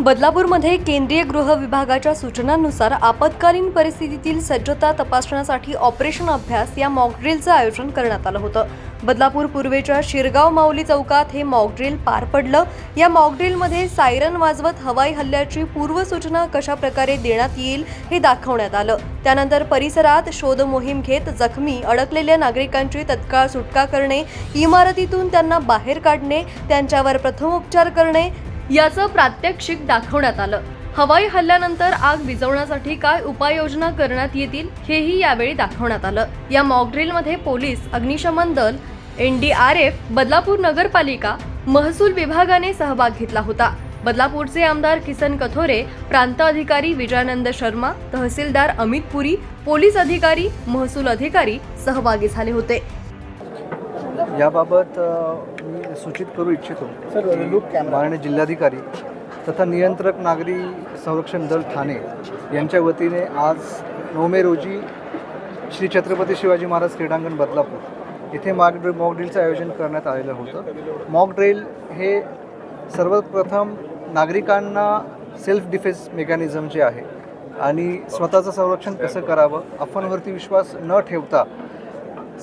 बदलापूरमध्ये केंद्रीय गृह विभागाच्या सूचनांनुसार आपत्कालीन परिस्थितीतील सज्जता तपासण्यासाठी ऑपरेशन अभ्यास या मॉकड्रिलचं आयोजन करण्यात आलं होतं. बदलापूर पूर्वेच्या शिरगाव माऊली चौकात हे मॉकड्रिल पार पडलं. या मॉकड्रिलमध्ये सायरन वाजवत हवाई हल्ल्याची पूर्वसूचना कशा प्रकारे देण्यात येईल हे दाखवण्यात आलं. त्यानंतर परिसरात शोध मोहीम घेत जखमी अडकलेल्या नागरिकांची तत्काळ सुटका करणे इमारतीतून त्यांना बाहेर काढणे त्यांच्यावर प्रथमोपचार करणे याचं प्रात्यक्षिक दाखवण्यात आलं. हवाई हल्ल्यानंतर आग विझवण्यासाठी काय उपाययोजना करण्यात येतील हेही यावेळी दाखवण्यात आलं. या मॉकड्रिलमध्ये पोलीस अग्निशमन दल N D R F Badlapur नगरपालिका महसूल विभागाने सहभाग घेतला होता. बदलापूरचे आमदार किसन कथोरे प्रांत अधिकारी विजयानंद शर्मा तहसीलदार अमित पुरी पोलीस अधिकारी महसूल अधिकारी सहभागी झाले होते. याबाबत मी सूचित करू इच्छितो सर लुक कॅमेरा माननीय जिल्हाधिकारी तथा नियंत्रक नागरी संरक्षण दल ठाणे यांच्या वतीने आज नऊ मे रोजी श्री छत्रपती शिवाजी महाराज क्रीडांगण बदलापूर इथे मॉक ड्रिल मॉक ड्रिलचं आयोजन करण्यात आलेलं होतं. मॉक ड्रिल हे सर्वप्रथम नागरिकांना सेल्फ डिफेन्स मेकॅनिझम जे आहे आणि स्वतःचं संरक्षण कसं करावं अफवांवरती विश्वास न ठेवता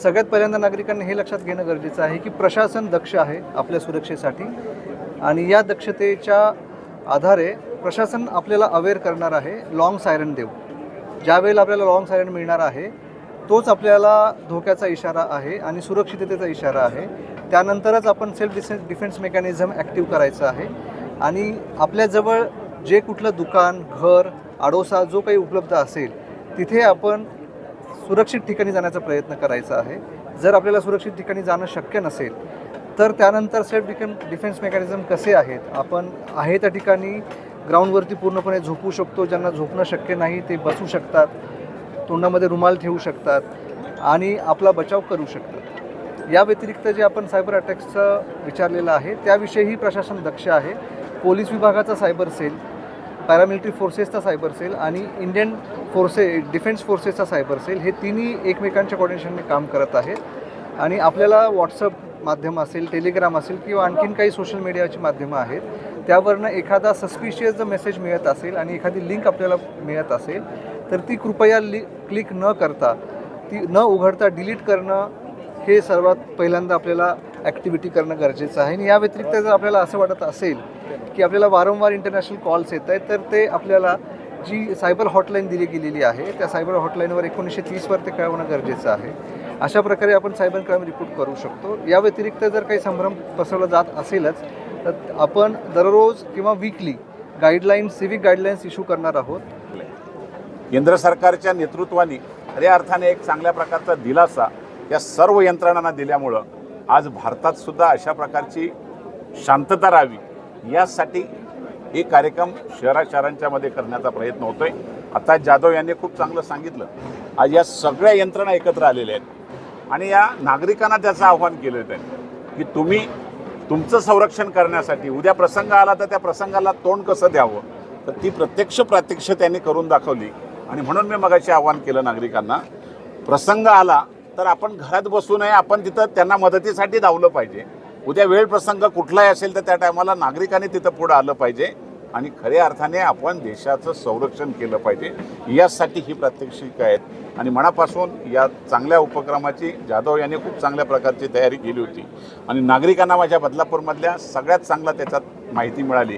सगळ्यात पहिल्यांदा नागरिकांनी हे लक्षात घेणं गरजेचं आहे की प्रशासन दक्ष आहे आपल्या सुरक्षेसाठी. आणि या दक्षतेच्या आधारे प्रशासन आपल्याला अवेअर करणार आहे लाँग सायरन देऊ. ज्यावेळेला आपल्याला लाँग सायरन मिळणार आहे तोच आपल्याला धोक्याचा इशारा आहे आणि सुरक्षिततेचा इशारा आहे. त्यानंतरच आपण self defence defence mechanism active करायचं आहे. आणि आपल्याजवळ जे कुठलं दुकान घर आडोसा जो काही उपलब्ध असेल तिथे आपण सुरक्षित ठिकाणी जाण्याचा प्रयत्न करायचा आहे. जर आपल्याला सुरक्षित ठिकाणी जाणं शक्य नसेल तर त्यानंतर सेल्फ डिफेन डिफेन्स मेकॅनिझम कसे आहेत? आपण आहे त्या ठिकाणी ग्राउंडवरती पूर्णपणे झोपू शकतो. ज्यांना झोपणं शक्य नाही ते बसू शकतात. तोंडामध्ये रुमाल ठेवू शकतात आणि आपला बचाव करू शकतात. या व्यतिरिक्त जे आपण सायबर अटॅक्सचं विचारलेलं आहे त्याविषयीही प्रशासन दक्ष आहे. पोलीस विभागाचा सायबर सेल पॅरामिलिटरी फोर्सेसचा सायबर सेल आणि इंडियन फोर्से डिफेन्स फोर्सेसचा सायबर सेल हे तिन्ही एकमेकांच्या कॉर्डिनेशनने काम करत आहेत. आणि आपल्याला व्हॉट्सअप माध्यम असेल टेलिग्राम असेल किंवा आणखीन काही सोशल मीडियाची माध्यमं आहेत त्यावरनं एखादा सस्पिशियस जर मेसेज मिळत असेल आणि एखादी लिंक आपल्याला मिळत असेल तर ती कृपया लि क्लिक न करता ती न उघडता डिलीट करणं हे सर्वात पहिल्यांदा आपल्याला ॲक्टिव्हिटी करणं गरजेचं आहे. आणि या व्यतिरिक्त जर आपल्याला असं वाटत असेल की आपल्याला वारंवार इंटरनॅशनल कॉल्स येत आहेत तर ते आपल्याला जी सायबर हॉटलाईन दिली गेलेली आहे त्या सायबर हॉटलाईनवर एकोणीसशे तीसवर ते कळवणं गरजेचं आहे. अशा प्रकारे आपण सायबर क्राईम रिपोर्ट करू शकतो. या व्यतिरिक्त जर काही संभ्रम पसरवला जात असेलच तर आपण दररोज किंवा weekly guideline civic guidelines issue करणार आहोत. केंद्र सरकारच्या नेतृत्वाने खऱ्या अर्थाने एक चांगल्या प्रकारचा दिलासा या सर्व यंत्रणांना दिल्यामुळं आज भारतात सुद्धा अशा प्रकारची शांतता राहावी यासाठी हे कार्यक्रम शहरा शहरांच्यामध्ये करण्याचा प्रयत्न होतोय. आता जाधव यांनी खूप चांगलं सांगितलं. आज या सगळ्या यंत्रणा एकत्र आलेल्या आहेत. आणि या नागरिकांना त्याचं आव्हान केलं त्यांनी की तुम्ही तुमचं संरक्षण करण्यासाठी उद्या प्रसंग आला तर त्या प्रसंगाला तोंड कसं द्यावं? तर ती प्रत्यक्ष प्रात्यक्ष त्यांनी करून दाखवली. आणि म्हणून मी मगाशी आव्हान केलं नागरिकांना प्रसंग आला तर आपण घरात बसू नये आपण तिथं त्यांना मदतीसाठी धावलं पाहिजे. उद्या वेळ प्रसंग कुठलाही असेल तर त्या टायमाला नागरिकांनी तिथं पुढं आलं पाहिजे आणि खऱ्या अर्थाने आपण देशाचं संरक्षण केलं पाहिजे. यासाठी ही प्रात्यक्षिक आहेत. आणि मनापासून या चांगल्या उपक्रमाची जाधव यांनी खूप चांगल्या प्रकारची तयारी केली होती. आणि नागरिकांना माझ्या बदलापूरमधल्या सगळ्यात चांगला त्याच्यात माहिती मिळाली.